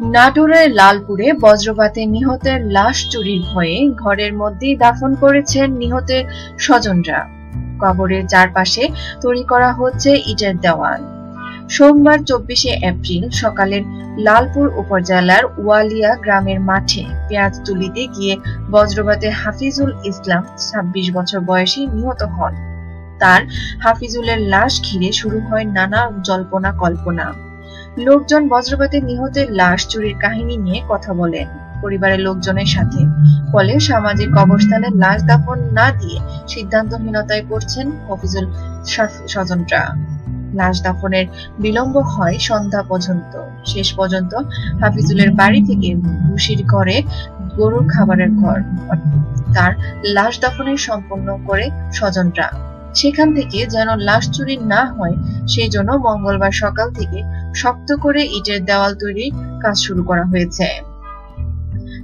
নাটোরের লালপুরে বজ্রপাতে নিহতের লাশ চুরির ভয়ে ঘরের মধ্যেই দাফন করেছেন নিহতের স্বজনরা। কবরের চারপাশে তৈরি করা হচ্ছে ইটের দেওয়াল। সোমবার চব্বিশে এপ্রিল সকালের লালপুর উপজেলার ওয়ালিয়া গ্রামের মাঠে পেঁয়াজ তুলিতে গিয়ে বজ্রপাতে হাফিজুল ইসলাম ছাব্বিশ বছর বয়সী নিহত হন। তার হাফিজুলের লাশ ঘিরে শুরু হয় নানা জল্পনা কল্পনা লোকজন বজ্রপাতে নিহতের লাশ চুরির কাহিনী নিয়ে কথা বলেন পরিবারের লোকজনের সাথে। ফলে সামাজিক অবস্থানে লাশ দাফন না দিয়ে সিদ্ধান্তহীনতায় পড়ছেন হফিজুল স্বজনরা। লাশ দাফনের বিলম্ব হয় সন্ধ্যা পর্যন্ত। শেষ পর্যন্ত হাফিজুলের বাড়ি থেকে ভুসির ঘরে গরুর খাবারের ঘর। তার লাশ দাফনের সম্পন্ন করে স্বজনরা। সেখান থেকে যেন লাশ চুরি না হয়, সেই জন্য মঙ্গলবার সকাল থেকে শক্ত করে ইটের দেওয়াল তৈরির কাজ শুরু করা হয়েছে।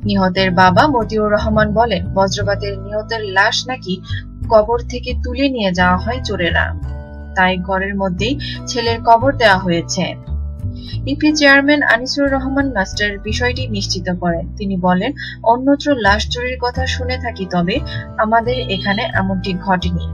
নিহতের বাবা মতিউর রহমান বলেন, বজ্রপাতের নিহতের লাশ নাকি কবর থেকে তুলে নিয়ে যাওয়া হয় চোরেরা। তাই ঘরের মধ্যেই ছেলের কবর দেওয়া হয়েছে। UP chairman Anisur Rahman master বিষয়টি নিশ্চিত করেন। তিনি বলেন, অন্যত্র লাশ চুরির কথা শুনে থাকি, তবে আমাদের এখানে এমনটি ঘটেনি।